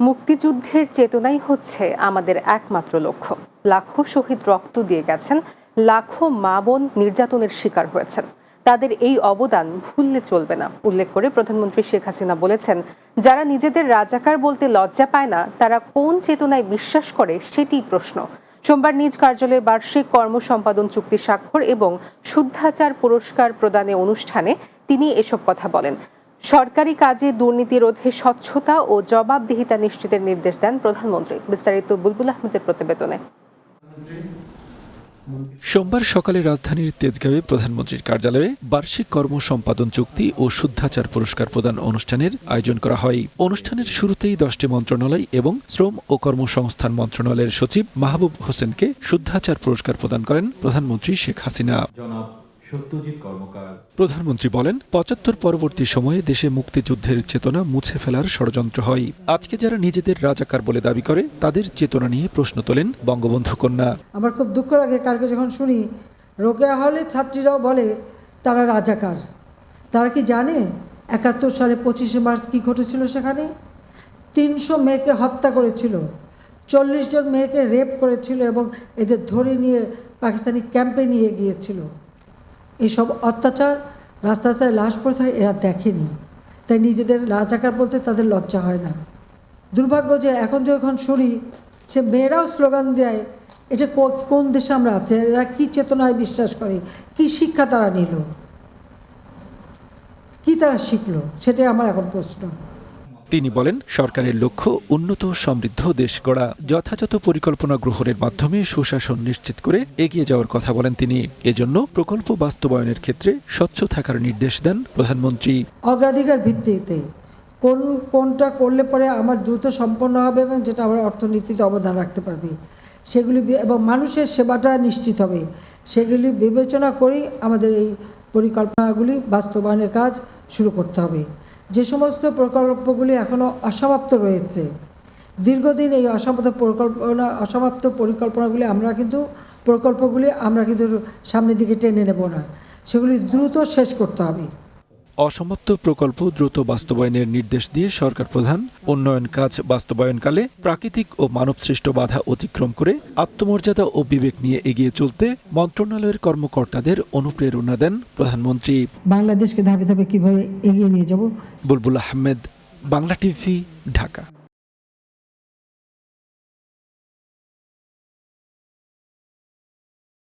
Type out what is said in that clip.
মুক্তিযুদ্ধের চেতনাই হচ্ছে আমাদের একমাত্র লক্ষ্য। লাখো শহীদ রক্ত দিয়ে গেছেন, লাখো মা বোন নির্যাতনের শিকার হয়েছেন। তাদের এই অবদান ভুললে চলবে না, উল্লেখ করে প্রধানমন্ত্রী শেখ হাসিনা বলেছেন, যারা নিজেদের রাজাকার বলতে লজ্জা পায় না, তারা কোন চেতনায় বিশ্বাস করে সেটি প্রশ্ন। সোমবার নিজ কার্যালয়ে বার্ষিক কর্ম সম্পাদন চুক্তি স্বাক্ষর এবং শুদ্ধাচার পুরস্কার প্রদানে অনুষ্ঠানে তিনি এসব কথা বলেন। সরকারি কাজে দুর্নীতি রোধে স্বচ্ছতা ও জবাবদিহিতা নিশ্চিতের নির্দেশ দেন প্রধানমন্ত্রী। বিস্তারিত বুলবুল আহমেদের প্রতিবেদনে। সোমবার সকালে রাজধানীর তেজগাঁওয়ে প্রধানমন্ত্রীর কার্যালয়ে বার্ষিক কর্ম সম্পাদন চুক্তি ও শুদ্ধাচার পুরস্কার প্রদান অনুষ্ঠানের আয়োজন করা হয়। অনুষ্ঠানের শুরুতেই দশটি মন্ত্রণালয় এবং শ্রম ও কর্মসংস্থান মন্ত্রণালয়ের সচিব মাহবুব হোসেনকে শুদ্ধাচার পুরস্কার প্রদান করেন প্রধানমন্ত্রী শেখ হাসিনা। জনাব সত্যজিৎ কর্মকার। প্রধানমন্ত্রী বলেন পঁচাত্তর পরবর্তী সময়ে দেশে মুক্তিযুদ্ধের চেতনা মুছে ফেলার ষড়যন্ত্র হয়। আজকে যারা নিজেদের রাজাকার বলে দাবি করে তাদের চেতনা নিয়ে প্রশ্ন তোলেন বঙ্গবন্ধু কন্যা। আমার খুব দুঃখ লাগে কালকে যখন শুনি রোকেয়া হলে ছাত্রীরাও বলে তারা রাজাকার। তারা কি জানে একাত্তর সালে পঁচিশে মার্চ কী ঘটেছিল সেখানে? তিনশো মেয়েকে হত্যা করেছিল চল্লিশ জন মেয়েকে রেপ করেছিল এবং এদের ধরে নিয়ে পাকিস্তানি ক্যাম্পে নিয়ে গিয়েছিল। এইসব অত্যাচার রাস্তায় রাস্তায় লাশ পড়ে থাকে, এরা দেখেনি। তাই নিজেদের রাজাকার বলতে তাদের লজ্জা হয় না। দুর্ভাগ্য যে এখন যখন শুনি, সে মেয়েরাও স্লোগান দেয়, এটা কোন দেশে আমরা আছি, এরা কী চেতনায় বিশ্বাস করে, কি শিক্ষা তারা নিল? কি তারা শিখলো? সেটাই আমার এখন প্রশ্ন। তিনি বলেন, সরকারের লক্ষ্য উন্নত সমৃদ্ধ দেশ গড়া, যথাযথ পরিকল্পনা গ্রহণের মাধ্যমে সুশাসন নিশ্চিত করে এগিয়ে যাওয়ার কথা বলেন তিনি। এজন্য প্রকল্প বাস্তবায়নের ক্ষেত্রে স্বচ্ছ থাকার নির্দেশ দেন প্রধানমন্ত্রী। অগ্রাধিকার ভিত্তিতে কোন, কোনটা করলে পরে আমার দ্রুত সম্পন্ন হবে এবং যেটা আমার অর্থনীতিতে অবদান রাখতে পারবে, সেগুলি এবং মানুষের সেবাটা নিশ্চিত হবে, সেগুলি বিবেচনা করেই আমাদের এই পরিকল্পনাগুলি বাস্তবায়নের কাজ শুরু করতে হবে। যে সমস্ত প্রকল্পগুলি এখনও অসমাপ্ত রয়েছে, দীর্ঘদিন এই অসমাপ্ত পরিকল্পনা, অসমাপ্ত পরিকল্পনাগুলি আমরা কিন্তু, প্রকল্পগুলি আমরা কিন্তু সামনের দিকে টেনে নেব না। সেগুলি দ্রুত শেষ করতে হবে। অসমাপ্ত প্রকল্প দ্রুত বাস্তবায়নের নির্দেশ দিয়ে সরকার প্রধান উন্নয়ন কাজ বাস্তবায়নকালে প্রাকৃতিক ও মানবসৃষ্ট বাধা অতিক্রম করে আত্মমর্যাদা ও বিবেক নিয়ে এগিয়ে চলতে মন্ত্রণালয়ের কর্মকর্তাদের অনুপ্রেরণা দেন প্রধানমন্ত্রী। বাংলাদেশকে ধাপে ধাপে কীভাবে এগিয়ে নিয়ে যাব? বুলবুল আহমেদ বাংলা টিভি ঢাকা।